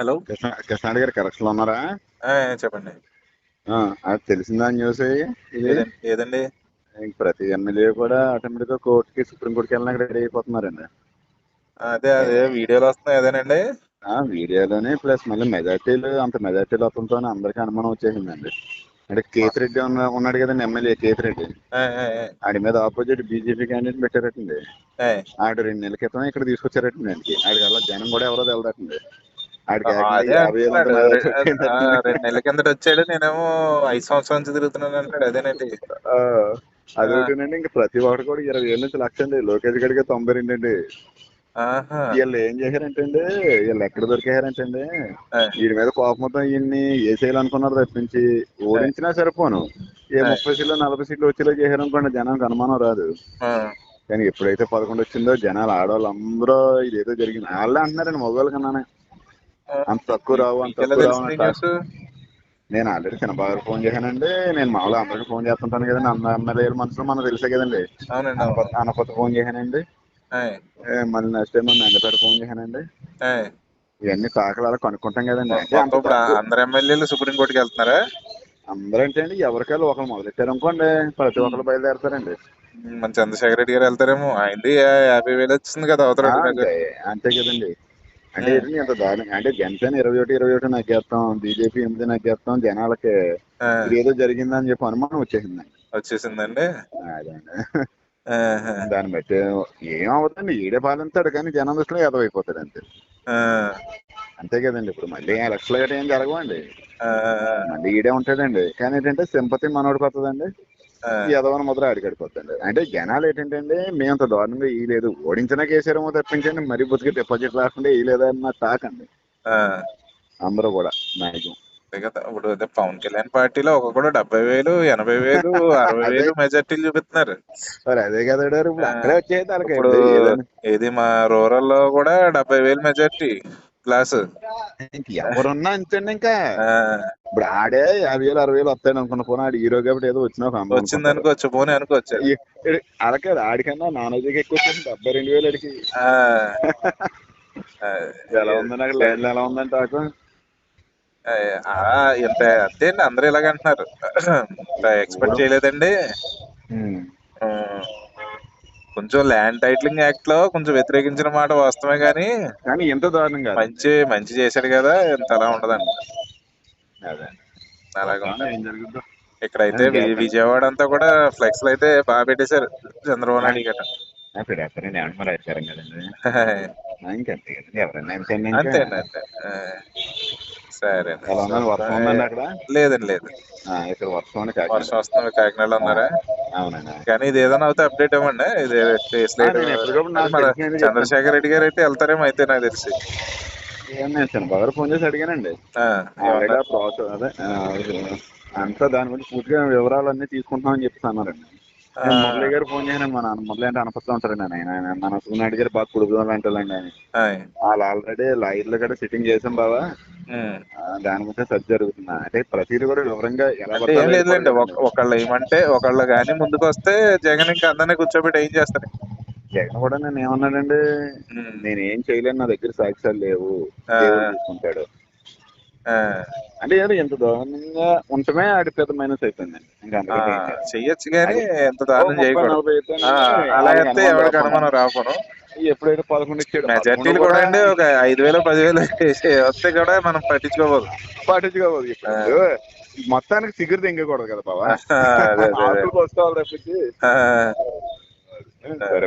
Hello. Krishna కృష్ణాడి గారు కరెక్షన్లో ఉన్నారా చెప్పండి. ఆ, అది తెలిసిందా న్యూస్ ఏదండి? ప్రతి ఎమ్మెల్యే కూడా ఆటోమేటిక్గా కోర్టుకి సుప్రీం కోర్టుకి వెళ్ళడానికి రెడీ అయిపోతున్నారండి. అదే అదే వీడియోలు వస్తున్నాయి అదేనండి? వీడియోలోనే ప్లస్ మళ్ళీ మెజార్టీలు అంత మెజార్టీలు వస్తుంటేనే అందరికీ అనుమానం వచ్చేసిందండి. అంటే కేతి రెడ్డి ఉన్న ఉన్నాడు కదండి ఎమ్మెల్యే కేతి రెడ్డి ఆ, ఆ, ఆ, ఆడి మీద ఆపోజిట్ బీజేపీ క్యాండిడేట్ పెట్టారటండి. ఆడు రెండు నెలల క్రితం ఇక్కడ తీసుకొచ్చారటండి ఆయనకి. ఆడికి అలా జనం కూడా ఎవరో తెలదటండి. రెండు నెలల కిందట వచ్చాడు నేనేమో ఐదు సంవత్సరాల నుంచి తిరుగుతున్నాను అంటాడు అదేనండి. అదొకటేనండి ఇంకా ప్రతి ఒక్కటి కూడా ఇరవై వేల నుంచి లక్ష అండి లోకేష్ గడికి తొంభై రెండు అండి. వీళ్ళు ఏం చేశారంటే అండి వీళ్ళు ఎక్కడ దొరికారంటే అండి వీడి మీద కోపంతో ఈయన్ని వేసేయాలనుకున్నారు తప్పించి ఓడించినా సరిపోను. ఏ. ముప్పై సీట్లు నలభై సీట్లు వచ్చేలా చేశారనుకోండి జనానికి అనుమానం రాదు. కానీ ఎప్పుడైతే పదకొండు వచ్చిందో జనాలు ఆడవాళ్ళు అందరూ ఇదేదో జరిగింది. వాళ్ళే అంటున్నారండి మగవాళ్ళ కన్నానే. అంత తక్కువ రావు అంత తక్కువ రావు నేను ఆల్రెడీ చిన్నబాబు ఫోన్ చేశానండి. నేను మామూలుగా అందరికి ఫోన్ చేస్తుంటాను కదండి. అన్న ఎమ్మెల్యేల మనసులో మనకు తెలుసే కదండి. అనపతి ఫోన్ చేశానండి. మళ్ళీ నెక్స్ట్ టైం నందిపేట ఫోన్ చేశానండి. ఇవన్నీ కాకలు అలా కనుక్కుంటాం కదండి. ఇప్పుడు. అందరు ఎమ్మెల్యేలు సుప్రీంకోర్టుకి వెళ్తున్నారా? అందరూ అంటే అండి ఎవరికాళ్ళు ఒకరు మొదలెట్టారు అనుకోండి. ప్రతి ఒక్కరు బయలుదేరతారండి. మన చంద్రశేఖర్ రెడ్డి గారు వెళ్తారేమో. ఆయనది యా- యాభై వేలు వచ్చింది కదా అవతల అంతే కదండి. అంటే అంత దారుణం అంటే జనసేన ఇరవై ఒకటి ఇరవై ఒకటి నగ్గేస్తాం బీజేపీ ఎనిమిది నగ్గేస్తాం జనాలకి ఏదో జరిగిందని చెప్పి అనుమానం వచ్చేసింది వచ్చేసిందండి? అదండి. దాన్ని బట్టి ఏమవుతుందండి ఈడే పాలిస్తాడు కానీ జనం దృష్టిలో ఎదవైపోతాడు అంతే. అంతే కదండి ఇప్పుడు మళ్ళీ ఎలక్షన్లు గట్రా ఏం జరగవండి. మళ్ళీ ఈడే ఉంటాడండి కానీ ఏంటంటే సింపతి మనోడికి వస్తుందండి. యదవన ముద్ర ఆడికడిపోతుంది అంటే జనాలు ఏంటంటే అండి మేము అంత దారుణంగా ఈ లేదు ఓడించినా కేసారేమో తప్పించండి మరీ బుద్ధికి డిపాజిట్ రాకుండా ఈ లేదా అన్న టాక్ అండి. ఆ. అందరూ కూడా మ్యాక్సిమం అంతే కదా ఇప్పుడు అదే పవన్ కళ్యాణ్ పార్టీలో ఒక్కొక్కడు డెబ్బై వేలు ఎనభై వేలు అరవై వేలు మెజార్టీలు చూపిస్తున్నారు. అదే కదా ఇప్పుడు. ఏది మా రూరల్లో కూడా డెబ్బై వేలు మెజార్టీ క్లాస్ ఎవరున్నా అంతేండి ఇంకా. ఇప్పుడు ఆడే యాభై వేలు అరవై వేలు వస్తాడు అనుకున్న పోనీ ఆడు హీరో కాబట్టి ఏదో వచ్చినా వచ్చింది అనుకోవచ్చు పోనీ అనుకోవచ్చు. అలాగే ఆడికన్నా నానోజీకి ఎక్కువ వచ్చింది డెబ్బై రెండు వేలు అడిగి ఎలా ఉందని అక్కడ లైన్లో ఎలా ఉందని టాకు ఆ, ఇంత అంతే అండి అందరూ ఇలాగ అంటున్నారు. ఎక్స్పెక్ట్ చేయలేదండి. కొంచెం ల్యాండ్ టైటిలింగ్ యాక్ట్లో కొంచెం వ్యతిరేకించిన మాట వాస్తవమే గానీ కానీ ఎంత దారుణం కాదు. మంచి మంచి చేశాడు కదా ఇంత అలా ఉండదండి. అదే. అలాగే ఉంటుంది. ఏం జరుగుతుందో ఇక్కడైతే విజయవాడ అంతా కూడా ఫ్లెక్స్ అయితే బాగా పెట్టేశారు చంద్రబాబు నాయుడు ఇప్పుడు ఎక్కడైనా ఏమన్నా మరి వచ్చారం కదండి ఇంకంతే కదండి ఎవరైనా అంతే సరే. లేదండి లేదు. ఇక్కడ వర్షం కాకినాడ. వర్షం వస్తుంది కాకినాడలో ఉన్నారా? అవునండి. కానీ ఇది ఏదైనా అవుతే అప్డేట్ ఇవ్వండి. ఇది చంద్రశేఖర్ రెడ్డి గారు అయితే వెళ్తారేమో అయితే నాకు తెలిసి. నేను ఫోన్ చేసి అడిగానండి. ఆల్రెడీ ప్రాసెస్ అదే అంతా దాని గురించి పూర్తిగా వివరాలన్నీ తీసుకుంటున్నామని చెప్పేసి అన్నారండి. మురళి గారు ఫోన్ చేశాను మా నాన్న మురళి అంటే అనపత్రం ఉంటారండి ఆయన. ఆయన మన సూనాయుడు గారు బాగా కుడుకుదాం అంటారండి ఆయన. ఆయ్. వాళ్ళు ఆల్రెడీ లాయర్లు కూడా సిట్టింగ్ చేసాం. ఆ, దాని గురించి సర్చ్ జరుగుతుంది. అంటే ప్రతిదీ కూడా వివరంగా ఎలా ఏం లేదులేండి ఒకళ్ళు ఏమంటే ఒకళ్ళు కానీ ముందుకు వస్తే జగన్ ఇంకా అందరినీ కూర్చోబెట్టి ఏం చేస్తారు? జగన్ కూడా నేను ఏమన్నాడండి. నేనేం చేయలేను నా దగ్గర సాక్ష్యాలు లేవు. చూసుకుంటాడు అంటే ఏదో ఎంత దారుణంగా ఉండటమే ఆడి పెద్ద మైనస్ ఏం లేదు. చెయ్యొచ్చు కానీ ఎంత దారుణం చేయకూడదు. అలా అయితే అనుమానం ఎవరికి రాకుండా. అనుమానం రాకపోను ఎప్పుడైతే పదకొండు ఇచ్చాడు మెజార్టీలు కూడా అండి ఒక ఐదు వేలు పదివేలు వస్తే కూడా మనం పట్టించుకోవాలి పట్టించుకోవాలి ఇప్పుడు మొత్తానికి సిగురు తెంగకూడదు కదా బాబా. వస్తావాలి తప్పించి సరే